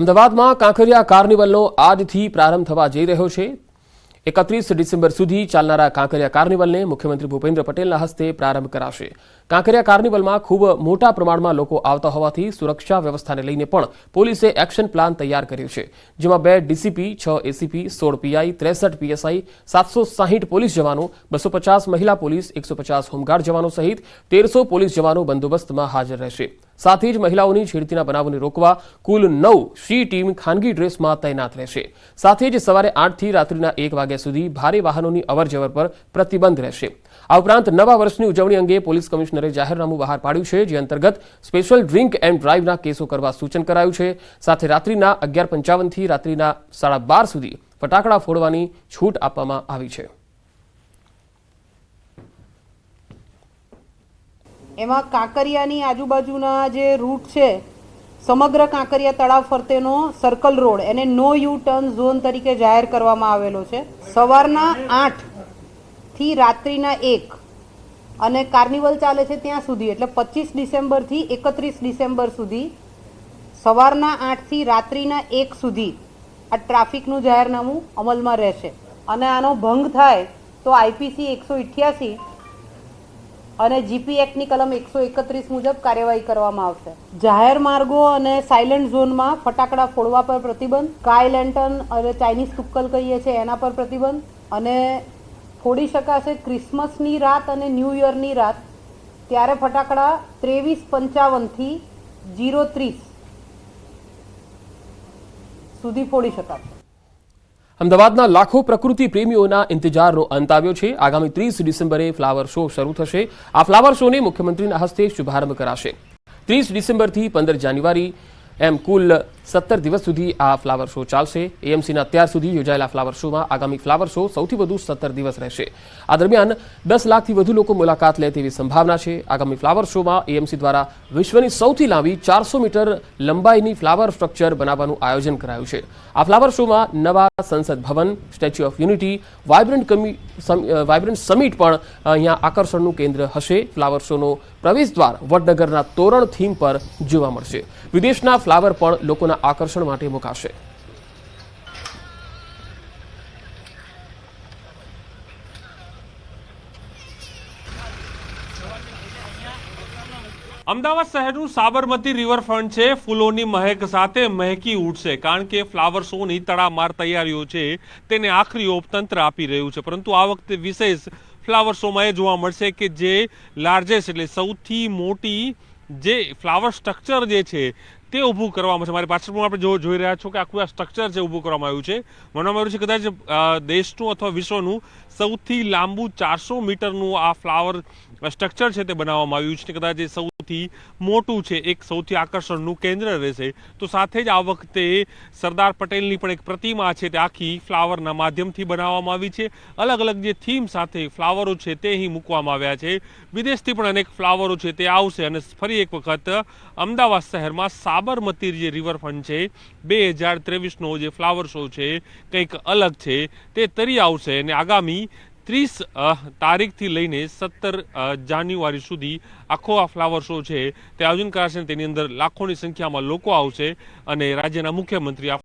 અમદાવાદમાં કાંકરિયા કાર્નિવલનો આજથી પ્રારંભ થવા જઈ રહ્યો છે. એકત્રીસ ડિસેમ્બર સુધી ચાલનારા કાંકરિયા કાર્નિવલને મુખ્યમંત્રી ભૂપેન્દ્ર પટેલના હસ્તે પ્રારંભ કરાશે. કાંકરિયા કાર્નિવલમાં ખૂબ મોટા પ્રમાણમાં લોકો આવતા હોવાથી સુરક્ષા વ્યવસ્થાને લઈને પણ પોલીસે એક્શન પ્લાન તૈયાર કર્યો છે. જેમાં બે ડીસીપી, છ એસીપી, સોળ પીઆઈ, ત્રેસઠ પીએસઆઈ, સાતસો સાહીઠ પોલીસ જવાનો, બસો પચાસ મહિલા પોલીસ, એકસો પચાસ હોમગાર્ડ જવાનો સહિત તેરસો પોલીસ જવાનો બંદોબસ્તમાં હાજર રહેશે. સાથે જ મહિલાઓની છેડતીના બનાવોને રોકવા કુલ નવ સી ટીમ ખાનગી ડ્રેસમાં તૈનાત રહેશે. સાથે જ સવારે આઠથી રાત્રિના એક વાગ્યા સુધી ભારે વાહનોની અવરજવર પર પ્રતિબંધ રહેશે. આ ઉપરાંત નવા વર્ષની ઉજવણી અંગે પોલીસ કમિશનરે જાહેરનામું બહાર પાડ્યું છે, જે અંતર્ગત સ્પેશિયલ ડ્રિંક એન્ડ ડ્રાઈવના કેસો કરવા સૂચન કરાયું છે. સાથે રાત્રિના અગિયાર પંચાવનથી રાત્રિના સાડા બાર સુધી ફટાકડા ફોડવાની છૂટ આપવામાં આવી છે. એમાં કાંકરિયાની આજુબાજુના જે રૂટ છે, સમગ્ર કાંકરિયા તળાવ ફરતેનો સર્કલ રોડ એને નો યુ ટર્ન ઝોન તરીકે જાહેર કરવામાં આવેલો છે. સવારના આઠથી રાત્રિના એક અને કાર્નિવલ ચાલે છે ત્યાં સુધી, એટલે પચીસ ડિસેમ્બરથી એકત્રીસ ડિસેમ્બર સુધી, સવારના આઠથી રાત્રિના એક સુધી આ ટ્રાફિકનું જાહેરનામું અમલમાં રહેશે. અને આનો ભંગ થાય તો આઈપીસી એકસો અને જીપી એક્ટની કલમ એકસો એકત્રીસ મુજબ કાર્યવાહી કરવામાં આવશે. જાહેર માર્ગો અને સાયલન્ટ ઝોનમાં ફટાકડા ફોડવા પર પ્રતિબંધ કાય લેન્ટર્ન અને ચાઇનીઝ તુક્કલ કહીએ છીએ એના પર પ્રતિબંધ અને ફોડી શકાશે ક્રિસમસની રાત અને ન્યૂ યરની રાત. ત્યારે ફટાકડા ત્રેવીસ પંચાવનથી જીરો ત્રીસ સુધી ફોડી શકાશે. અમદાવાદના લાખો પ્રકૃતિ પ્રેમીઓના ઇંતજારનો અંત આવ્યો છે. આગામી ત્રીસ ડિસેમ્બરે ફ્લાવર શો શરૂ થશે. આ ફ્લાવર શોને મુખ્યમંત્રીના હસ્તે શુભારંભ કરાશે. ત્રીસ ડિસેમ્બરથી પંદર જાન્યુઆરી એમ કુલ સત્તર દિવસ સુધી આ ફ્લાવર શો ચાલશે. એએમસીના અત્યાર સુધી યોજાયેલા ફ્લાવર શોમાં આગામી ફ્લાવર શો સૌથી વધુ સત્તર દિવસ રહેશે. આ દરમિયાન દસ લાખથી વધુ લોકો મુલાકાત લે તેવી સંભાવના છે. આગામી ફ્લાવર શોમાં એએમસી દ્વારા વિશ્વની સૌથી લાંબી ચારસો મીટર લંબાઈની ફ્લાવર સ્ટ્રક્ચર બનાવવાનું આયોજન કરાયું છે. આ ફ્લાવર શોમાં નવા Sansad Bhavan, statue of unity vibrant કમી વાયબ્રન્ટ સમિટ પણ અહીંયા આકર્ષણનું કેન્દ્ર હશે. ફ્લાવર શોનો પ્રવેશ દ્વાર વડનગરના તોરણ થીમ પર જોવા મળશે. વિદેશના ફ્લાવર પણ લોકોના આકર્ષણ માટે મુકાશે. અમદાવાદ શહેરનું સાબરમતી રિવરફ્રન્ટ છે. ફૂલોની મહેક સાથે મહેકી ઉઠશે કારણ કે ફ્લાવર શોની તડામાર તૈયારીઓ છે. તેને આખરી ઓપતંત્ર આપી રહ્યું છે. પરંતુ આ વખતે વિશેષ ફ્લાવર શોમાં એ જોવા મળશે કે જે લાર્જેસ્ટ એટલે સૌથી મોટી જે ફ્લાવર સ્ટ્રક્ચર જે છે તે ઊભું કરવામાં છે. મારી પાછળ પણ આપણે જોઈ રહ્યા છો કે આખું આ સ્ટ્રક્ચર છે ઊભું કરવામાં આવ્યું છે, માનવામાં આવ્યું છે કદાચ દેશનું અથવા વિશ્વનું સૌથી લાંબુ ચારસો મીટરનું આ ફ્લાવર સ્ટ્રક્ચર છે તે બનાવવામાં આવ્યું છે કદાચ એ સૌથી મોટું છે, એક સૌથી આકર્ષણનું કેન્દ્ર રહેશે. તો સાથે જ આ વખતે સરદાર પટેલની પણ એક પ્રતિમા છે તે આખી ફ્લાવરના માધ્યમથી બનાવવામાં આવી છે. અલગ અલગ જે થીમ સાથે ફ્લાવરો છે તે અહીં મૂકવામાં આવ્યા છે. વિદેશથી પણ અનેક ફ્લાવરો છે તે આવશે અને ફરી એક વખત અમદાવાદ શહેરમાં સાબરમતી જે રિવરફ્રન્ટ છે, બે હજાર ત્રેવીસનો જે ફ્લાવર શો છે, કંઈક અલગ છે તે તરી આવશે અને આગામી ત્રીસ તારીખથી લઈને સત્તર જાન્યુઆરી સુધી આખો આ ફ્લાવર શો છે તે આયોજન કરાશે તેની અંદર લાખોની સંખ્યામાં લોકો આવશે અને રાજ્યના મુખ્યમંત્રી